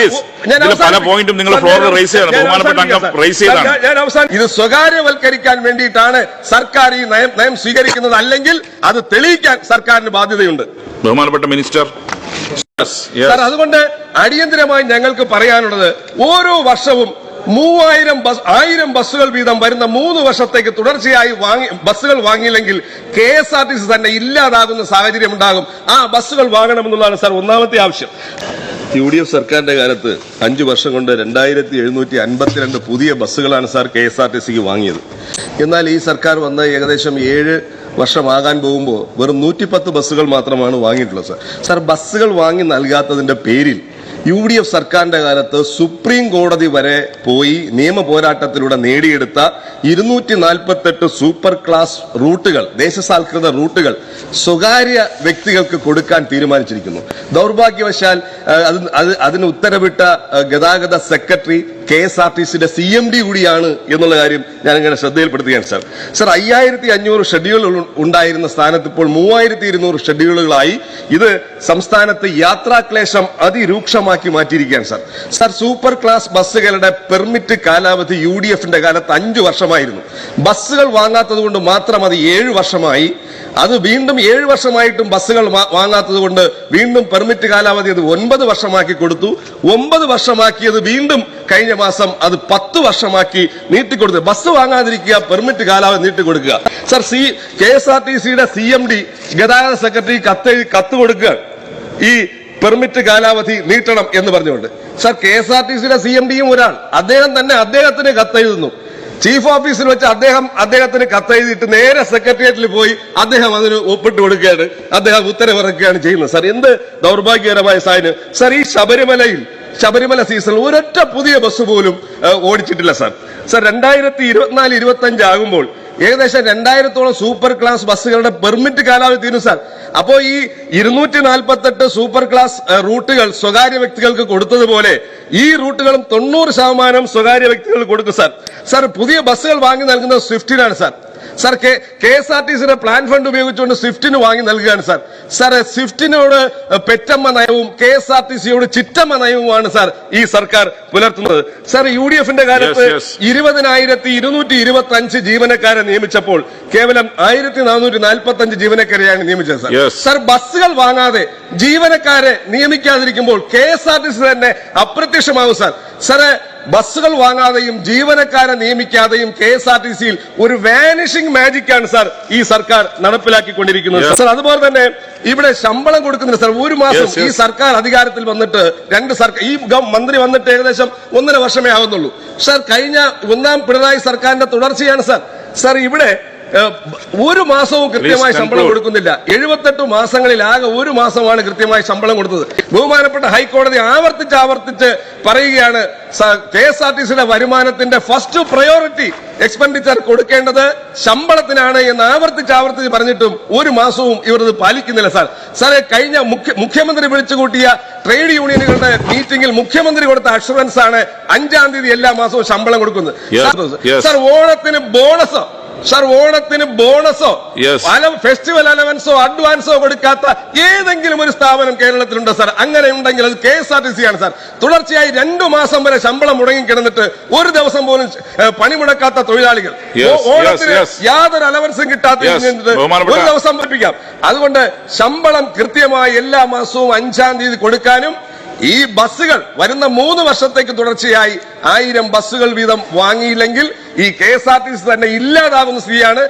Please പല പോയിന്റും നിങ്ങൾ ഫ്ലോറിൽ റേസ് ചെയ്യണം. ബഹുമാനപ്പെട്ട അംഗം റേസ് ചെയ്താണ്. ഞാൻ- അവസാനം ഇത് സ്വകാര്യവൽക്കരിക്കാൻ വേണ്ടിയിട്ടാണ് സർക്കാർ ഈ നയം നയം സ്വീകരിക്കുന്നത് അല്ലെങ്കിൽ അത് തെളിയിക്കാൻ സർക്കാരിന് ബാധ്യതയുണ്ട്. ബഹുമാനപ്പെട്ട മിനിസ്റ്റർ. സാർ അതുകൊണ്ട് അടിയന്തരമായി ഞങ്ങൾക്ക് പറയാനുള്ളത് ഓരോ വർഷവും മൂവായിരം ബസ് ആയിരം ബസ്സുകൾ വീതം വരുന്ന മൂന്ന് വർഷത്തേക്ക് തുടർച്ചയായി വാങ്ങി ബസ്സുകൾ വാങ്ങിയില്ലെങ്കിൽ K S R T C തന്നെ ഇല്ലാതാകുന്ന സാഹചര്യം ഉണ്ടാകും. ആ ബസ്സുകൾ വാങ്ങണമെന്നുള്ളതാണ് സാർ ഒന്നാമത്തെ ആവശ്യം. യു ഡി എഫ് സർക്കാരിന്റെ കാലത്ത് അഞ്ചു വർഷം കൊണ്ട് രണ്ടായിരത്തി എഴുന്നൂറ്റി അൻപത്തിരണ്ട് പുതിയ ബസ്സുകളാണ് sir K S R T സിക്ക് വാങ്ങിയത്. എന്നാൽ ഈ സർക്കാർ വന്ന് ഏകദേശം ഏഴ് വർഷമാകാൻ പോകുമ്പോൾ വെറും നൂറ്റിപ്പത്ത് ബസ്സുകൾ മാത്രമാണ് വാങ്ങിയിട്ടുള്ളത് സാർ. സാർ ബസ്സുകൾ വാങ്ങി നൽകാത്തതിന്റെ പേരിൽ യു ഡി എഫ് സർക്കാരിന്റെ കാലത്ത് സുപ്രീം കോടതി വരെ പോയി നിയമ പോരാട്ടത്തിലൂടെ നേടിയെടുത്ത ഇരുന്നൂറ്റി നാൽപ്പത്തെട്ട് സൂപ്പർ ക്ലാസ് റൂട്ടുകൾ ദേശസാൽകൃത റൂട്ടുകൾ സ്വകാര്യ വ്യക്തികൾക്ക് കൊടുക്കാൻ തീരുമാനിച്ചിരിക്കുന്നു. ദൗർഭാഗ്യവശാൽ അത് അത് അതിന് ഉത്തരവിട്ട ഗതാഗത secretary K S R T സിയുടെ സി എം ഡി കൂടിയാണ് എന്നുള്ള കാര്യം ഞാൻ ഇങ്ങനെ ശ്രദ്ധയിൽപ്പെടുത്തുകയാണ് സാർ. സാർ അയ്യായിരത്തി അഞ്ഞൂറ് ഷെഡ്യൂളുകൾ ഉണ്ടായിരുന്ന സ്ഥാനത്ത് ഇപ്പോൾ മൂവായിരത്തി ഇരുന്നൂറ് ഷെഡ്യൂളുകളായി ഇത് സംസ്ഥാനത്ത് യാത്രാക്ലേശം അതിരൂക്ഷമാക്കി മാറ്റിയിരിക്കുകയാണ് സാർ. സാർ സൂപ്പർ ക്ലാസ് ബസ്സുകളുടെ പെർമിറ്റ് കാലാവധി യു ഡി എഫിന്റെ കാലത്ത് അഞ്ചു വർഷമായിരുന്നു. ബസ്സുകൾ വാങ്ങാത്തത് കൊണ്ട് മാത്രം അത് ഏഴു വർഷമായി. അത് വീണ്ടും ഏഴ് വർഷമായിട്ടും ബസ്സുകൾ വാങ്ങാത്തത് കൊണ്ട് വീണ്ടും പെർമിറ്റ് കാലാവധി അത് ഒൻപത് വർഷമാക്കി കൊടുത്തു. ഒമ്പത് വർഷമാക്കിയത് വീണ്ടും കഴിഞ്ഞ മാസം അത് പത്ത് വർഷമാക്കി നീട്ടിക്കൊടുത്തു. ബസ് വാങ്ങാതിരിക്കുക പെർമിറ്റ് കാലാവധി നീട്ടിക്കൊടുക്കുക. Sir C K S R T സിയുടെ സി എം ഡി ഗതാഗത സെക്രട്ടറി കത്ത് കത്ത് കൊടുക്കുക. ഈ പെർമിറ്റ് കാലാവധി നീട്ടണം എന്ന് പറഞ്ഞുകൊണ്ട്. Sir K S R T സിയുടെ സി എം ഡിയും ഒരാൾ. അദ്ദേഹം തന്നെ അദ്ദേഹത്തിന് കത്തെഴുതുന്നു. ചീഫ് ഓഫീസിൽ വെച്ച് അദ്ദേഹം അദ്ദേഹത്തിന് കത്തെഴുതിയിട്ട് നേരെ സെക്രട്ടേറിയറ്റിൽ പോയി അദ്ദേഹം അതിന് ഒപ്പിട്ട് കൊടുക്കുകയാണ്. അദ്ദേഹം ഉത്തരവിറക്കുകയാണ് ചെയ്യുന്നത്. സർ എന്ത് ദൗർഭാഗ്യകരമായ സാധനം സാർ ഈ ശബരിമലയിൽ ശബരിമല സീസണിൽ ഒരൊറ്റ പുതിയ ബസ് പോലും ഓടിച്ചിട്ടില്ല സർ. സാർ രണ്ടായിരത്തി ഇരുപത്തിനാല് ഇരുപത്തി ആകുമ്പോൾ ഏകദേശം രണ്ടായിരത്തോളം സൂപ്പർ ക്ലാസ് ബസ്സുകളുടെ പെർമിറ്റ് കാലാവധി തീരും സാർ അപ്പോ ഈ ഇരുന്നൂറ്റി നാൽപ്പത്തെട്ട് സൂപ്പർ ക്ലാസ് റൂട്ടുകൾ സ്വകാര്യ വ്യക്തികൾക്ക് കൊടുത്തതുപോലെ ഈ റൂട്ടുകളും തൊണ്ണൂറ് ശതമാനം സ്വകാര്യ വ്യക്തികൾ കൊടുക്കും സാർ സാർ പുതിയ ബസ്സുകൾ വാങ്ങി നൽകുന്നത് സ്വിഫ്റ്റിനാണ് sir sir K K S R T സിയുടെ പ്ലാൻ ഫണ്ട് ഉപയോഗിച്ചുകൊണ്ട് സ്വിഫ്റ്റിന് വാങ്ങി നൽകുകയാണ് സാർ സാർ സ്വിഫ്റ്റിനോട് പെറ്റമ്മ നയവും കെ എസ് ആർ ടി സിയോട് ചിറ്റമ്മ നയവുമാണ് സാർ ഈ സർക്കാർ പുലർത്തുന്നത് സാർ യു ഡി എഫിന്റെ കാലത്ത്. ഇരുപതിനായിരത്തി ഇരുന്നൂറ്റി ഇരുപത്തി അഞ്ച് ജീവനക്കാരെ നിയമിച്ചപ്പോൾ കേവലം ആയിരത്തി നാനൂറ്റി നാൽപ്പത്തി അഞ്ച് ജീവനക്കാരെയാണ് നിയമിച്ചത് സാർ. സാർ ബസ്സുകൾ വാങ്ങാതെ ജീവനക്കാരെ നിയമിക്കാതിരിക്കുമ്പോൾ K S R T C തന്നെ അപ്രത്യക്ഷമാകും സാർ സാറ് ബസ്സുകൾ വാങ്ങാതെയും ജീവനക്കാരെ നിയമിക്കാതെയും കെ എസ് ആർ ടി സിയിൽ ഒരു വാനിഷിംഗ് മാജിക് ആണ് സാർ ഈ സർക്കാർ നടപ്പിലാക്കിക്കൊണ്ടിരിക്കുന്നത്. കൊണ്ടിരിക്കുന്നത് സാർ അതുപോലെ തന്നെ ഇവിടെ ശമ്പളം കൊടുക്കുന്നില്ല സാർ. ഒരു മാസം. ഈ സർക്കാർ അധികാരത്തിൽ വന്നിട്ട് രണ്ട് സർക്കാർ ഈ മന്ത്രി വന്നിട്ട് ഏകദേശം ഒന്നര വർഷമേ ആവുന്നുള്ളൂ. സാർ കഴിഞ്ഞ ഒന്നാം പിണറായി സർക്കാരിന്റെ തുടർച്ചയാണ് സാർ. സാർ ഇവിടെ ഒരു മാസവും കൃത്യമായി ശമ്പളം കൊടുക്കുന്നില്ല. എഴുപത്തെട്ട് മാസങ്ങളിൽ ആകെ ഒരു മാസമാണ് കൃത്യമായി ശമ്പളം കൊടുത്തത്. ബഹുമാനപ്പെട്ട ഹൈക്കോടതി ആവർത്തിച്ച് ആവർത്തിച്ച് പറയുകയാണ് കെ എസ് ആർ ടി സിയുടെ വരുമാനത്തിന്റെ ഫസ്റ്റ് പ്രയോറിറ്റി എക്സ്പെൻഡിച്ചർ കൊടുക്കേണ്ടത് ശമ്പളത്തിനാണ് എന്ന് ആവർത്തിച്ച് ആവർത്തിച്ച് പറഞ്ഞിട്ടും ഒരു മാസവും ഇവർ ഇത് പാലിക്കുന്നില്ല സാർ. സാറെ കഴിഞ്ഞ മുഖ്യ- മുഖ്യമന്ത്രി വിളിച്ചുകൂട്ടിയ ട്രേഡ് യൂണിയനുകളുടെ മീറ്റിംഗിൽ മുഖ്യമന്ത്രി കൊടുത്ത അഷുറൻസ് ആണ് അഞ്ചാം തീയതി എല്ലാ മാസവും ശമ്പളം കൊടുക്കുന്നത്. സാർ ഓണത്തിന് ബോണസോ സാർ ഓണത്തിന് ബോണസോ Yes. ഫെസ്റ്റിവൽ അലവൻസോ അഡ്വാൻസോ കൊടുക്കാത്ത ഏതെങ്കിലും ഒരു സ്ഥാപനം കേരളത്തിലുണ്ടോ സാർ അങ്ങനെ ഉണ്ടെങ്കിൽ അത് K S R T C ആണ് സാർ തുടർച്ചയായി രണ്ടു മാസം വരെ ശമ്പളം മുടങ്ങി കിടന്നിട്ട് ഒരു ദിവസം പോലും പണി പണിമുടക്കാത്ത തൊഴിലാളികൾ. ഓണത്തിന്. യാതൊരു അലവൻസും കിട്ടാത്ത ഒരു ദിവസം പഠിപ്പിക്കാം അതുകൊണ്ട് ശമ്പളം കൃത്യമായി എല്ലാ മാസവും അഞ്ചാം തീയതി കൊടുക്കാനും ഈ ബസ്സുകൾ വരുന്ന മൂന്ന് വർഷത്തേക്ക് തുടർച്ചയായി ആയിരം ബസ്സുകൾ വീതം വാങ്ങിയില്ലെങ്കിൽ ഈ കെ തന്നെ ഇല്ലാതാകുന്ന സ്ഥിതിയാണ്.